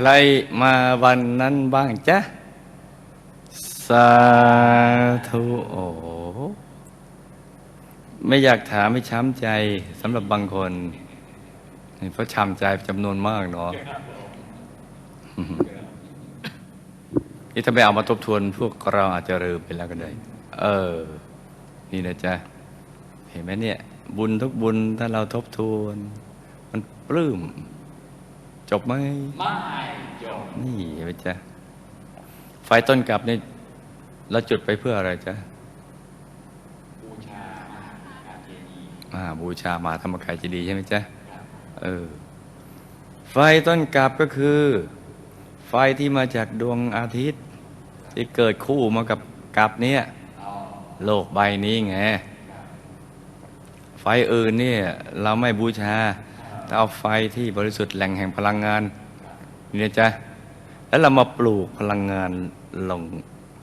ใครมาวันนั้นบ้างจ๊ะ สาธุโอไม่อยากถามให้ช้ำใจสำหรับบางคนเพราะช้ำใจจำนวนมากเนาะนี่ถ้าไม่เอามาทบทวนพวกเราอาจจะลืมไปแล้วก็ได้ เออ นี่นะจ๊ะ เห็นไหมเนี่ย บุญทุกบุญถ้าเราทบทวน มันปลื้ม จบไหมไม่จบนี่เห็นไหมจ๊ะไฟต้นกลับนี่เราจุดไปเพื่ออะไรจ๊ะบูชาการเจดีย์อ่าบูชามหาธรรมกายเจดีย์ใช่ไหมจ๊ะเออไฟต้นกลับก็คือ ไฟที่มาจากดวงอาทิตย์ ที่เกิดคู่มากับกลับเนี่ยเอาโลกใบนี้ไงไฟอื่นเนี่ยเราไม่บูชาแต่ เอาไฟที่บริสุทธิ์แหล่งแห่งพลังงานนี่นะจ๊ะแล้วเรามาปลูกพลังงานลง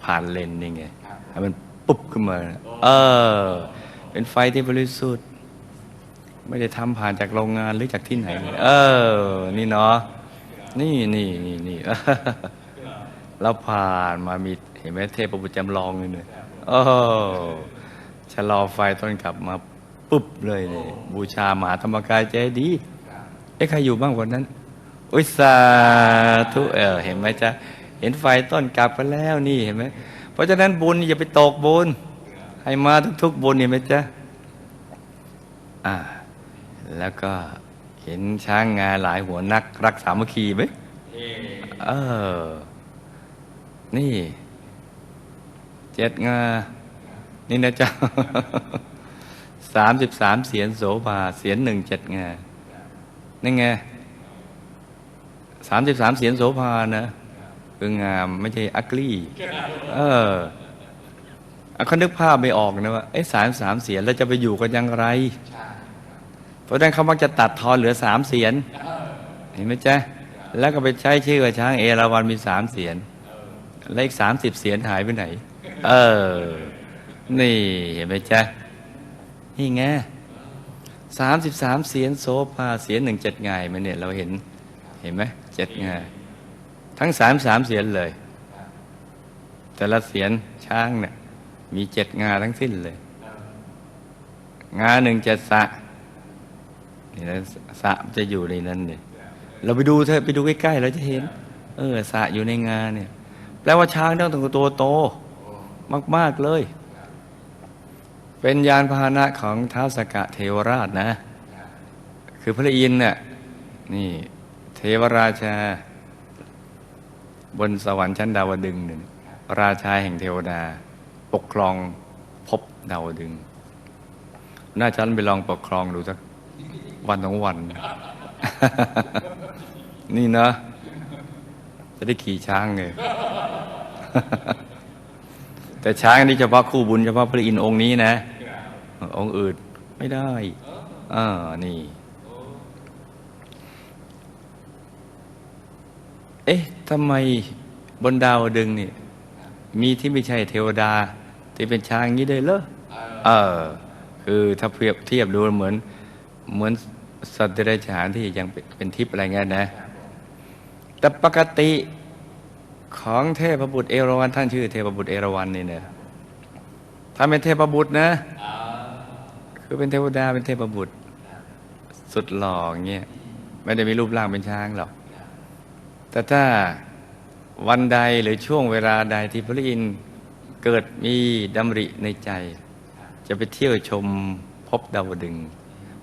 ผ่านเลนนี่ไงให้มันปุ๊บขึ้นมา เออ เป็นไฟที่บริสุทธิ์ ไม่ได้ทำผ่านจากโรงงานหรือจากที่ไหน เออ นี่เนาะนี่นี่นี่นี่เราผ่านมามีเห็นไหมเทพบุตรจำลองเลยเนี่ยโอ้ชะลอไฟต้นกลับมาปุ๊บเลยเนี่ยบูชามหาธรรมกายใจดีย์ เอ๊ะใครอยู่บ้างวันนั้น อุยสาธุเออเห็นไหมจ๊ะเห็นไฟต้นกลับไปแล้วนี่เห็นไหมเพราะฉะนั้นบุญอย่าไปตกบุญให้มาทุกๆบุญเห็นไหมจ๊ะอ่า แล้วก็เห็นช้างงาหลายหัวนักรักสามัคคีไหมเอเออนี่ เจ็ดงา นี่นะจ๊ะสามสิบสามเสียนโสภาเสียนหนึ่งเจ็ดงา นี่ไงสามสิบสามเสียนโสภานะคืองามไม่ใช่อักลี่เออเขานึกภาพไม่ออกนะว่าไอ้สามสามเสียนแล้วจะไปอยู่กันอยังไร เพราะฉะนั้นเขามักจะตัดทอนเหลือสามเสียนเห็นไหมจ๊ะแล้วก็ไปใช้ชื่อว่าช้างเอราวัณมีสามเสียนแล้วอีกสามสิบเสียนหายไปไหน เออ นี่เห็นไหมจ๊ะนี่ไง สามสิบสามเสียนโสภาเสียนหนึ่งเจ็ดไงมันเนี่ยเราเห็นเห็นไหมเจ็ดไงทั้งสามสามเสียนเลย แต่ละเสียนช้างเนี่ยมีเจ็ดงาทั้งสิ้นเลย งาหนึ่งเจ็ดสะนี่นะสะจะอยู่ในนั้นเนี่ยเราไปดูเถอะไปดูใกล้ๆเราจะเห็น เออสะอยู่ในงานเนี่ยแปลว่าช้างต้องตัวโตมากๆเลย เป็นยานพาหนะของท้าวสกะเทวราชนะ คือพระอินทร์เนี่ยนี่เทวราชา บนสวรรค์ชั้นดาวดึงส์เนี่ยราชาแห่งเทวดา ปกครองภพดาวดึง น่าจะไปลองปกครองดูสักวันสองวัน นี่นะ จะได้ขี่ช้างไงแต่ช้างนี่เฉพาะคู่บุญเฉพาะพระอินทร์องค์นี้นะ องค์อื่นไม่ได้อ่านี่ เอ๊ะทำไมบนดาวดึงส์นี่มีที่ไม่ใช่เทวดา ที่เป็นช้างอย่างนี้ได้เหรอเออ คือถ้าเทียบเทียบดูเหมือน เหมือนสัตว์เดรัจฉานที่ยังเป็นเป็นทิพย์อะไรเงี้ยนะ แต่ปกติของเทพบุตรเอราวัณท่านชื่อเทพบุตรเอราวัณนี่เนี่ยถ้าเป็นเทพบุตรนะ คือเป็นเทวดาเป็นเทพบุตร สุดหล่อเงี้ยไม่ได้มีรูปร่างเป็นช้างหรอก แต่ถ้าวันใดหรือช่วงเวลาใดที่พระอินทร์เกิดมีดำริในใจ จะไปเที่ยวชมพบดาวดึง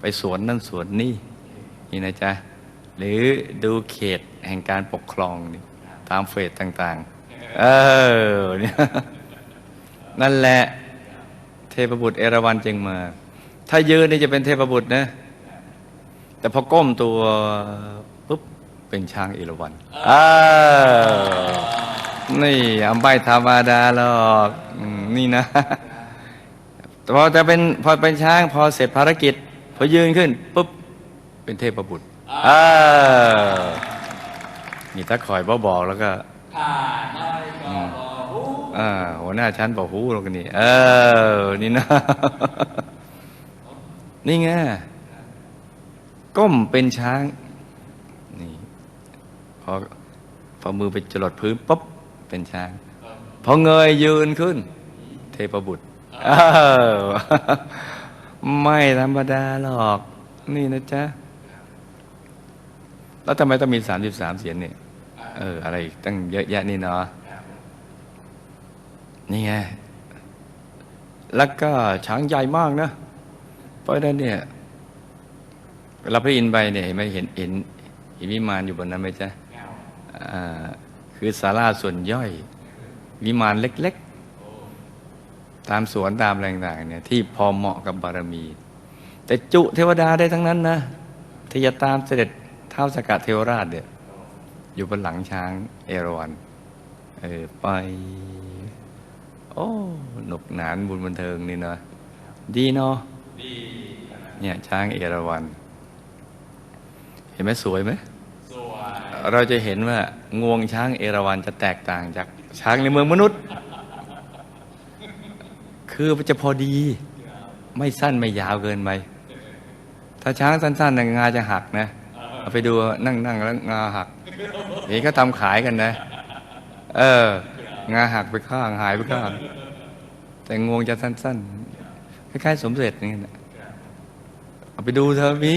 ไปสวนนั่นสวนนี่นี่นะจ๊ะ หรือดูเขตแห่งการปกครองนี่ตามเฟสต่าง ๆ เออเนี่ยนั่นแหละเทพบุตรเอราวัณจึงมา ถ้ายืนนี่จะเป็นเทพบุตรนะ แต่พอก้มตัวปุ๊บเป็นช้างเอราวัณอ่านี่อัมใบธรรมดาหรอกอืมนี่นะแต่พอจะเป็นพอเป็นช้างพอเสร็จภารกิจ พอยืนขึ้นปุ๊บเป็นเทพบุตรอ่านี่ถ้าคอยบ่บอกแล้วก็ข้าน้อยก็บอกหูอ่าหัวหน้าชั้นบอกหูเรากันนี่ เออ นี่นะ นี่ไงก้มเป็นช้าง นี่พอพอมือไปจรดพื้นปุ๊บเป็นช้าง พอเงยยืนขึ้น เทพบุตรไม่ธรรมดาหรอก นี่นะจ๊ะ แล้วทำไมต้องมีสามสิบสามเสียงเนี่ยเออ อะไรตั้งเยอะแยะนี่เนาะนี่ไง แล้วก็ช้างใหญ่มากนะ เพราะฉะนั้นเนี่ยเวลาพระอินทร์ไปเนี่ยเห็นไหมเห็นเห็นเห็นวิมานอยู่บนนั้นไหมจ๊ะคือศาลาส่วนย่อย วิมานเล็กๆ ตามสวนตามอะไรต่างๆเนี่ยที่พอเหมาะกับบารมี แต่จุเทวดาได้ทั้งนั้นนะที่จะตามเสด็จเท้าสกัดเทวราชเนี่ยอยู่บนหลังช้างเอราวัณเออไป โอ้หนุกหนานบุญบันเทิงนี่เนาะดีเนาะ เนี่ยช้างเอราวัณเห็นไหมสวยไหมสวยเราจะเห็นว่างวงช้างเอราวัณจะแตกต่างจากช้างในเมืองมนุษย์ คือมันจะพอดี ไม่สั้นไม่ยาวเกินไปถ้าช้างสั้นๆน่ะงาจะหักนะเอาไปดูนั่งนั่งแล้วงาหักเห็นเขาทำขายกันนะ เออ งาหักไปข้างหายไปข้าง แต่งวงจะสั้น ๆ คล้ายๆสมเสร็จนี่นะเอาไปดูเธอมี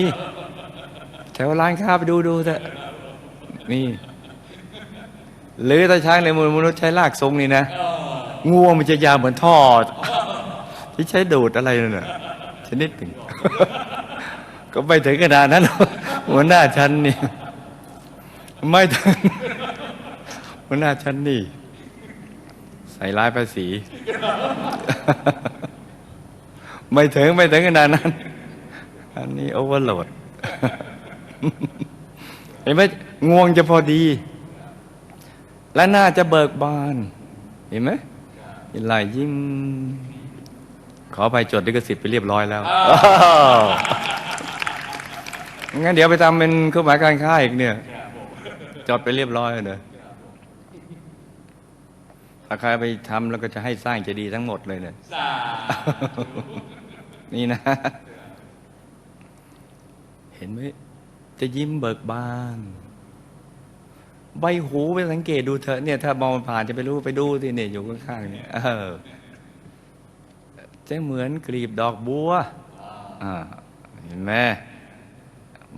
แถวร้านค้าไปดูดูเถอะนี่หรือถ้าช้างในมือมนุษย์ใช้ลากทรงนี่นะงวงมันจะยาวเหมือนทอด ที่ใช้ดูดอะไรนั่นน่ะชนิดหนึ่งก็ไม่ถึงขนาดนั้นหัวหน้าชั้นนี่ไม่ถึงหัวหน้าชั้นนี่ ใส่ร้ายภาษี ไม่ถึงไม่ถึงขนาดนั้น อันนี้โอเวอร์โหลดเห็นไหมงวงจะพอดี และหน้าจะเบิกบาน เห็นไหมไหลยิ้ม ขอไปจดลิขสิทธิ์ไปเรียบร้อยแล้วงั้นเดี๋ยวไปทำเป็นเครื่องหมายการค้าอีกเนี่ยจดไปเรียบร้อยเลยถ้าใครไปทำแล้วก็จะให้สร้างเจดีย์ทั้งหมดเลยเนี่ยสา นี่นะ เห็นไหมจะยิ้มเบิกบาน ใบหูไปสังเกตดูเถอะเนี่ย ถ้ามองผ่านจะไปรู้ไปดูที่เนี่ยอยู่ข้างๆเนี่ยเออจะเหมือนกลีบดอกบัวอ่าเห็นไหม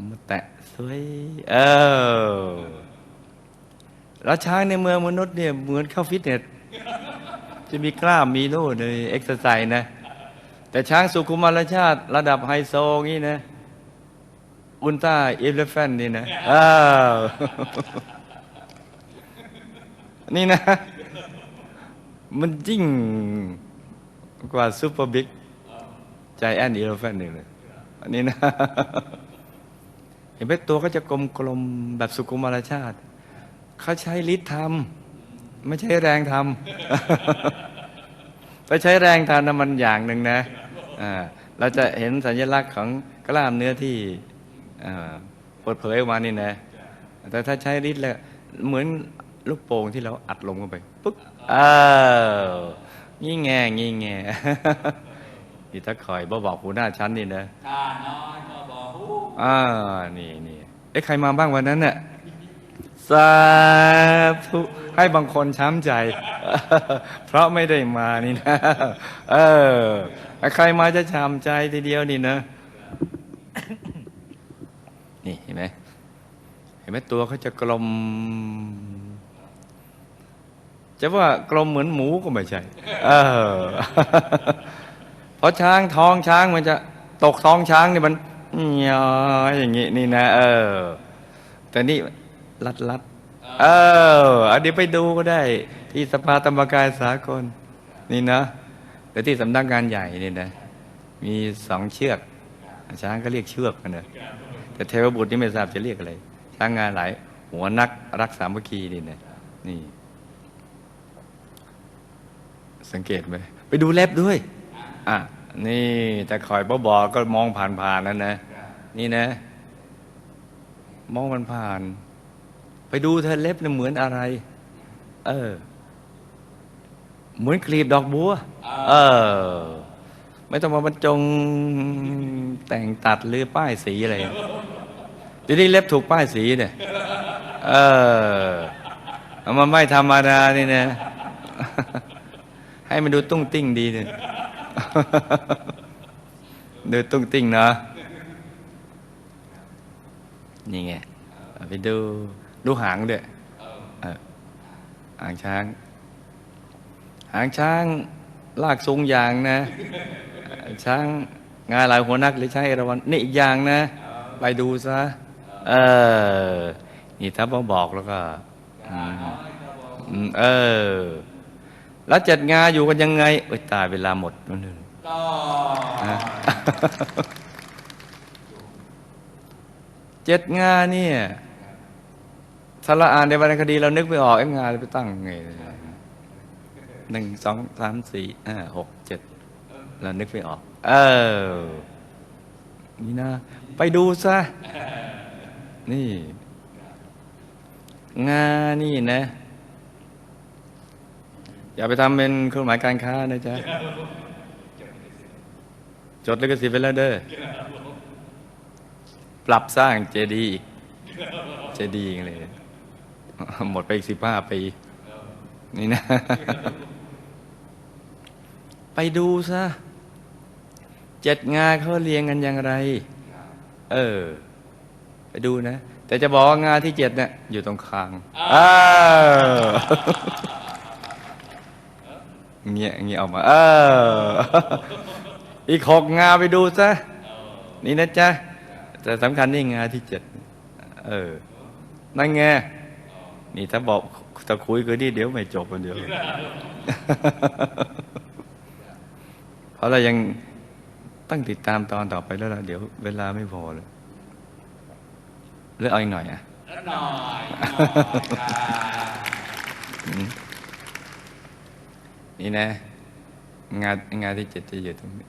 มแตะสวยเออแล้วช้างในเมืองมนุษย์เนี่ยเหมือนเข้าฟิตเนสจะมีกล้ามมีโน่นในเอ็กซ์ไซส์นะ แต่ช้างสุขุมารชาติ ระดับไฮโซงี้นะ อุลตร้าเอฟเลฟนนี่นะอ้าวนี่นะ มันยิ่งกว่าซูเปอร์บิ๊กใจแอนเอฟเลฟนนี่เลยอันนี้นะ เห็นไหมตัวก็จะกลมๆแบบสุขุมารชาติ เขาใช้ฤทธิ์ทำไม่ใช่แรงทำ ไปใช้แรงทำนะมันอย่างหนึ่งนะอ่าเราจะเห็นสัญลักษณ์ของกล้ามเนื้อที่อ่าเปิดเผยออกมานี่นะ แต่ถ้าใช้ฤทธิ์แล้วเหมือนลูกโป่งที่เราอัดลมเข้าไปปุ๊บอ้าวงี้แงงี้แงนี่ถ้าคอยบ่บอกหูหน้าชั้นนี่นะข้าน้อยก็บอกหูอ่านี่นี่เอ๊ะใครมาบ้างวันนั้นเนี่ย สาธุให้บางคนช้ำใจ เพราะไม่ได้มานี่นะ เออ ใครมาจะช้ำใจทีเดียวนี่นะ นี่เห็นไหมเห็นไหมตัวเขาจะกลม จะว่ากลมเหมือนหมูก็ไม่ใช่ เออ เพราะช้างท้องช้างมันจะตกท้องช้างนี่มันย้อยอย่างงี้นี่นะ เออ แต่นี่ ลัดลัดเอออันนี้ไปดูก็ได้ ที่สภาธรรมกายสากล นี่นะแต่ที่สำนักงานใหญ่นี่นะ มีสองเชือกช้างก็เรียกเชือกกันนะแต่เทวบุตรนี่ไม่ทราบจะเรียกอะไรช้างงานหลายหัวนักรักสามัคคีนี่นะนี่ สังเกตไหมไปดูเล็บด้วย อะ นี่แต่คอยบอบอก็มองผ่านๆนั่นนะ นี่นะ มองมันผ่าน ไปดูเธอเล็บเนี่ยเหมือนอะไร เออ เหมือนกลีบดอกบัว เออ ไม่ต้องมาบรรจงแต่งตัดหรือป้ายสีอะไรทีนี้เล็บถูกป้ายสีเนี่ย เออเอามาไม่ธรรมดานี่นะ ให้มันดูตุ้งติ้งดีเนี่ยดูตุ้งติ้งเนาะนี่ไงเอาไปดู ดูหางด้วยเออหางช้าง หางช้างลากสูงอย่างนะ ช้างงาลายหัวนักหรือช้างเอราวัณนี่อีกอย่างนะ ไปดูซะ เออ นี่ถ้าบอกบอกแล้วก็อืมอืมเออ แล้วเจ็ดงาอยู่กันยังไงเอ้ยตายเวลาหมดนั่นเลยก็ฮะเจ็ดงาเนี่ย ถ้าเราอ่านในวรรณคดีเรานึกไม่ออกไอ้งาเราไปตั้งไงหนึ่งสองสามสี่ห้าหกเจ็ดเรานึกไม่ออก เออ นี่นะ ไปดูซะ นี่ งานี่นะ อย่าไปทำเป็นเครื่องหมายการค้านะจ๊ะ จดลิขสิทธิ์ไปแล้วเด้อ ปรับสร้างเจดีย์อีกเจดีย์อีกเลย หมดไปอีกสิบห้าปีนี่นะ ไปดูซะเจ็ดงาเขาเรียงกันอย่างไร เออ ไปดูนะ แต่จะบอกว่างาที่เจ็ดเนี่ยอยู่ตรงคางอ้าวเงี้ยเงี้ยออกมา เออ อีกหกงาไปดูซะนี่นะจ๊ะแต่สำคัญนี่งาที่เจ็ดเออ นั่นไง นี่ถ้าบอกถ้าคุยคือนี่เดี๋ยวไม่จบกันเดียวเพราะเรายังต้องติดตามตอนต่อไปแล้วล่ะเดี๋ยวเวลาไม่พอเลยเลือกเอาอีกหน่อยอะแล้วหน่อยหน่อยค่ะนี่นะ งานงานที่เจ็ดจะอยู่ตรงนี้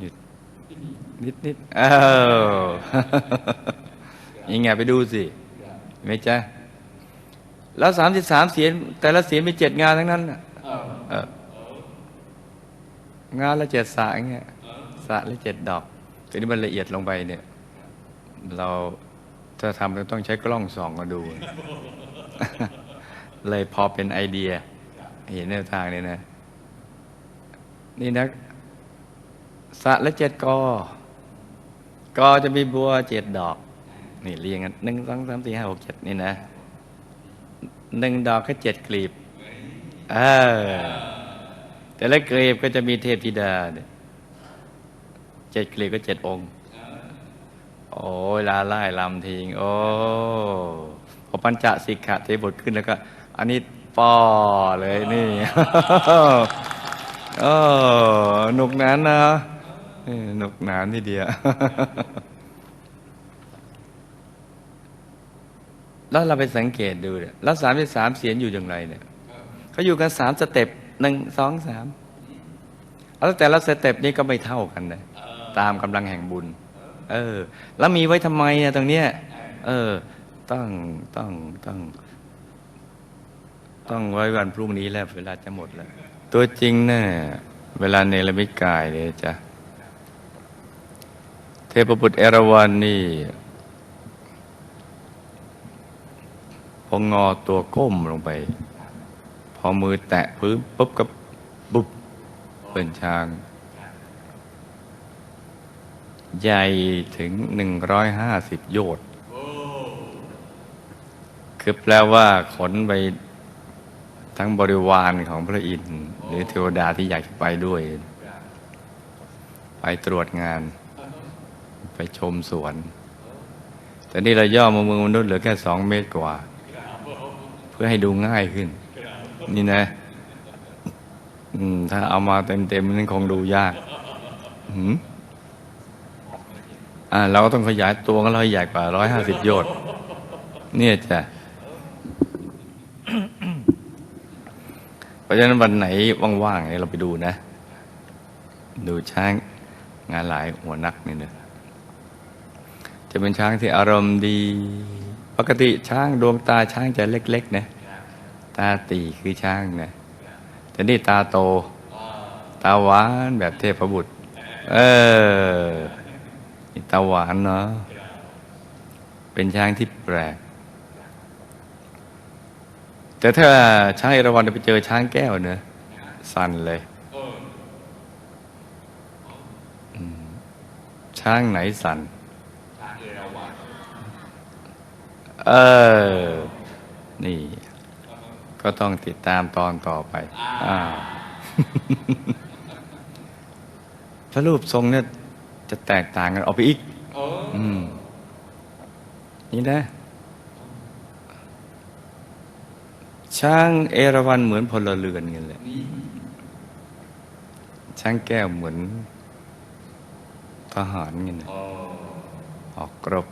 หยุดนิดนิดๆอ้าวยังไงไปดูสิไม่จ้ะ แล้วสามสิบสามเสียงแต่ละเสียงมีเจ็ดงานทั้งนั้นน่ะเออเอองานละเจ็ดสระอย่างเงี้ยสระละเจ็ดดอกทีนี้มันละเอียดลงไปเนี่ย เราถ้าทำเราต้องใช้กล้องส่องมาดู เลยพอเป็นไอเดีย เห็นแนวทางนี่นะ นี่นะสระละเจ็ดกอกอจะมีบัวเจ็ดดอก นี่เรียงกันหนึ่งสองสามสี่ห้าหกเจ็ดนี่นะ หนึ่งดอกก็เจ็ดกลีบเออแต่ละกลีบก็จะมีเทพธิดาเนี่ยเจ็ดกลีบก็เจ็ดองค์ โอ้ยลาไล่ลำทิง โอ้พอปัญจสิกขะเทบทขึ้นแล้วก็ อันนี้ป้อเลยนี่โอ้หนุกหนานนะหนุกหนานทีเดียว แล้วเราไปสังเกตดูเนี่ยแล้วสามสามเสียงอยู่อย่างไรเนี่ยเขาอยู่กันสามสเต็ปหนึ่งสองสามแล้วแต่ละสเต็ปนี้ก็ไม่เท่ากันนะตามกำลังแห่งบุญ เออ แล้วมีไว้ทำไมอะตรงเนี้ยเออ ต้องต้องต้อง ต้องไว้วันพรุ่งนี้แล้วเวลาจะหมดแล้ว ตัวจริงเนี่ยเวลาเนรมิตกายเลยจ้ะเทพบุตรเอราวัณนี่ องอตัวก้มลงไป พอมือแตะพื้นปุ๊บก็บุบเป็นช้าง ใหญ่ถึงหนึ่งร้อยห้าสิบโยชน์คือแปลว่าขนไปทั้งบริวารของพระอินทร์หรือเทวดาที่อยากจะไปด้วย ไปตรวจงาน ไปชมสวน แต่นี่เราย่อมาเมืองมนุษย์เหลือแค่สองเมตรกว่า พื่อให้ดูง่ายขึ้น นี่นะถ้าเอามาเต็มๆนั้นคงดูยากอ่า เราก็ต้องขยายตัวก็เราให้ใหญ่กว่าร้อยห้าสิบโยชน์เนี่ยจ้ะเพราะฉะนั้นวันไหนว่างๆเนี่ยเราไปดูนะ ดูช้างงานหลายหัวนักนี่นะจะเป็นช้างที่อารมณ์ดี ปกติช้างดวงตาช้างจะเล็กๆนะตาตีคือช้างนะแต่นี่ตาโต ตาหวานแบบเทพบุตร เออตาหวานเนาะเป็นช้างที่แปลก แต่ถ้าช้างเอราวัณไปเจอช้างแก้วเนอะสั่นเลยช้างไหนสั่น ทางเอราวัณ เออ นี่ ก็ต้องติดตามตอนต่อไป อ่าพระรูปทรงเนี่ยจะแตกต่างกันออกไปอีกเอออืม นี่นะ ช้างเอราวัณเหมือนพลเรือนกันเลยนี่ช้างแก้วเหมือนทหารเงี้ยนะเออออกกรบ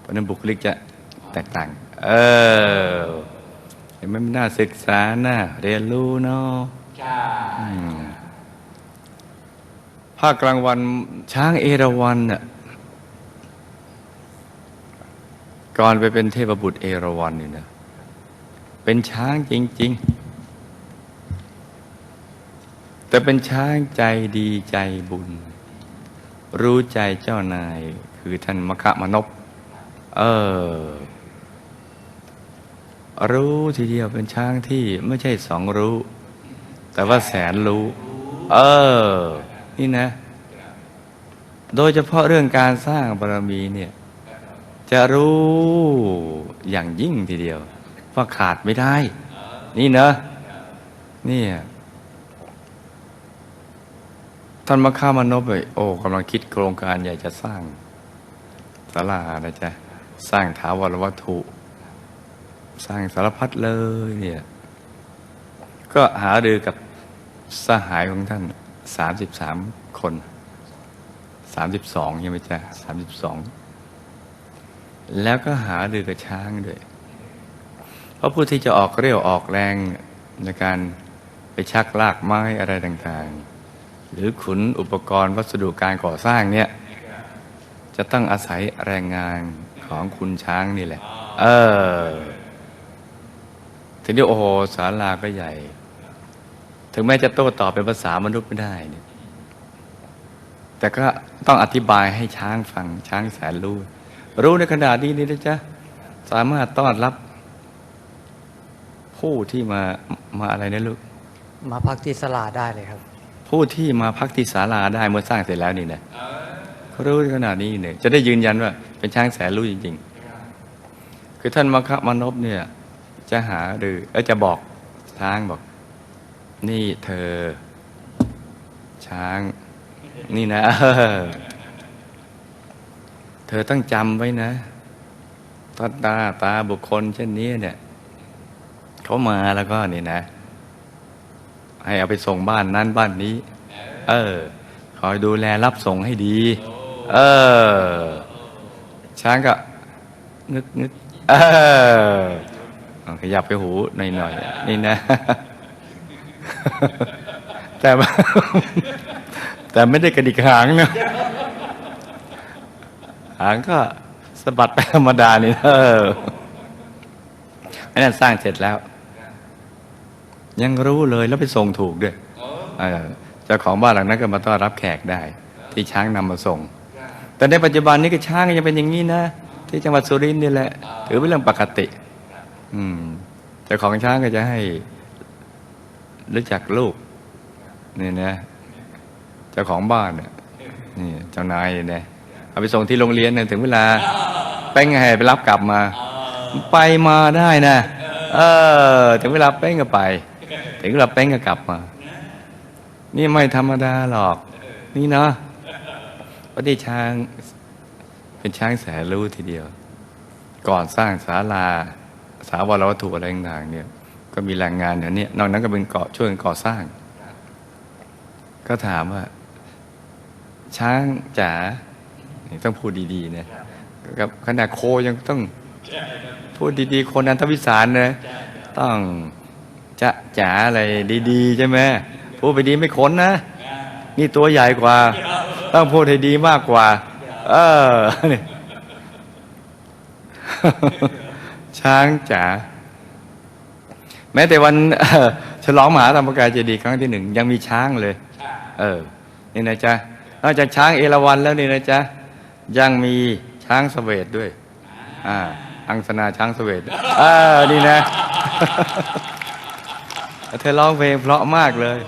เพราะฉะนั้นบุคลิกจะ แตกต่าง เออเห็นไหมมันน่าศึกษาน่าเรียนรู้เนาะใช่อืมภาคกลางวันช้างเอราวัณน่ะก่อนไปเป็นเทพบุตรเอราวัณนี่นะเป็นช้างจริง ๆ แต่เป็นช้างใจดีใจบุญ รู้ใจเจ้านายคือท่านมคะมนพเออ รู้ทีเดียวเป็นช้างที่ไม่ใช่สองรู้ แต่ว่าแสนรู้ เออ นี่นะ โดยเฉพาะเรื่องการสร้างบารมีเนี่ย จะรู้อย่างยิ่งทีเดียว ว่าขาดไม่ได้ นี่เนอะนี่ท่านมาข้ามานพเลยโอ้กำลังคิดโครงการใหญ่จะสร้างศาลานะจ๊ะ สร้างถาวรวัตถุ สร้างสารพัดเลยเนี่ยก็หารือกับสหายของท่านสามสิบสามคนสามสิบสองใช่ไหมจ๊ะสามสิบสองแล้วก็หารือกับช้างด้วย เพราะผู้ที่จะออกเรี่ยวออกแรงในการไปชักลากไม้อะไรต่างๆ หรือขุนอุปกรณ์วัสดุการก่อสร้างเนี่ย จะต้องอาศัยแรงงานของคุณช้างนี่แหละ เออ ทีนี้โอ้โหศาลาก็ใหญ่ ถึงแม้จะโต้ตอบเป็นภาษามนุษย์ไม่ได้เนี่ยแต่ก็ต้องอธิบายให้ช้างฟังช้างแสนรู้ รู้ในขนาดนี้นี่นะจ๊ะสามารถต้อนรับ ผู้ที่มามาอะไรนะลูกมาพักที่สลาได้เลยครับ ผู้ที่มาพักที่ศาลาได้เมื่อสร้างเสร็จแล้วนี่นะเขารู้ขนาดนี้เนี่ยจะได้ยืนยันว่า เป็นช้างแสนรู้จริง ๆ คือท่านมคะมานพเนี่ย จะหาหรือเออจะบอกช้างบอก นี่เธอ ช้าง นี่นะ เธอต้องจำไว้นะตาตาตาบุคคลเช่นนี้เนี่ยเขามาแล้วก็นี่นะ ให้เอาไปส่งบ้านนั้นบ้านนี้ เออ คอยดูแลรับส่งให้ดี เออ ช้างก็ นึกนึกเออ ขยับไปหูหน่อยหน่อยๆนี่นะ แต่แต่ไม่ได้กระดิกหางนะหางก็สะบัดไปธรรมดานี่เอออันนั้นสร้างเสร็จแล้ว ยังรู้เลยแล้วไปส่งถูกด้วยเจ้าของบ้านหลังนั้นก็มาต้อนรับแขกได้ ที่ช้างนำมาส่ง แต่ในปัจจุบันนี้ก็ช้างก็ยังเป็นอย่างนี้นะ ที่จังหวัดสุรินทร์นี่แหละ ถือเป็นเรื่องปกติ อืมเจ้าของช้างก็จะให้รู้จักลูกนี่นะเจ้าของบ้านเนี่ยนี่เจ้านายเนี่ยเอาไปส่งที่โรงเรียนเนี่ยถึงเวลาแป้งแห่ไปรับกลับมา ไปมาได้นะ เออ ถึงเวลาแป้งก็ไป ถึงเวลาแป้งก็กลับมา นี่ไม่ธรรมดาหรอก นี่เนาะพราะที่ช้างเป็นช้างแสนรู้ทีเดียว ก่อนสร้างศาลา สาวรวัตถุอะไรต่างๆเนี่ยก็มีแรงงานอย่างนี้นอกนั้นก็เป็นเกาะช่วยกันก่อสร้าง ก็ถามว่า ช้างจ๋าต้องพูดดีๆนะกับขนาดโคยังต้องพูดดีๆ คนนันทวิสารนะต้องจะจ๋าอะไรดีๆ ใช่ไหมพูดไปดีไม่ขนนะ นี่ตัวใหญ่กว่า ต้องพูดให้ดีมากกว่า เออนี่ ช้างจ๋าแม้แต่วันเอ่อฉลองมหาธรรมกายเจดีย์ครั้งที่หนึ่งยังมีช้างเลย เออนี่นะจ๊ะนอกจากช้างเอราวัณแล้วนี่นะจ๊ะยังมีช้างเสวตด้วย อ่า อังสนาช้างเสวตเออนี่นะเธอร้องเพลงเพราะมากเลย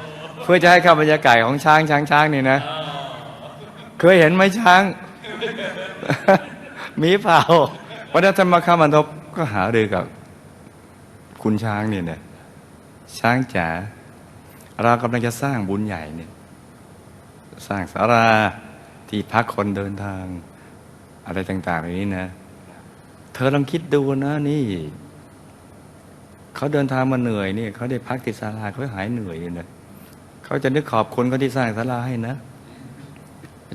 เพื่อจะให้เข้าบรรยากาศของช้างช้างช้างนี่นะ เคยเห็นไหมช้าง มีเปล่าวันนั้นท่านมาข้ามันทบ ก็หาเรือกับคุณช้างเนี่ยเนี่ยช้างจ๋าเรากำลังจะสร้างบุญใหญ่เนี่ยสร้างศาลาที่พักคนเดินทาง อะไรต่างๆอย่างนี้นะ เธอลองคิดดูนะนี่ เขาเดินทางมาเหนื่อยนี่เขาได้พักที่ศาลาเขาหายเหนื่อยเลยนะเขาจะนึกขอบคุณเขาที่สร้างศาลาให้นะ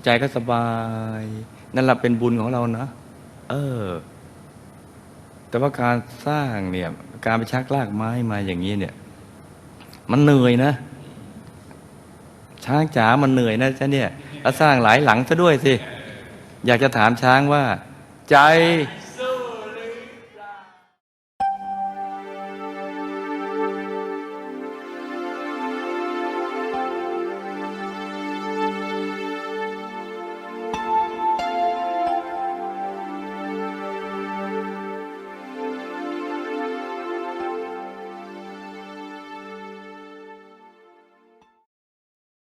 ใจก็สบาย นั่นแหละเป็นบุญของเรานะ เออ แต่ว่าการสร้างเนี่ยการไปชักลากไม้มาอย่างนี้เนี่ย มันเหนื่อยนะ ช้างจ๋ามันเหนื่อยนะจ๊ะเนี่ยแล้วสร้างหลายหลังซะด้วยสิ อยากจะถามช้างว่า ใจ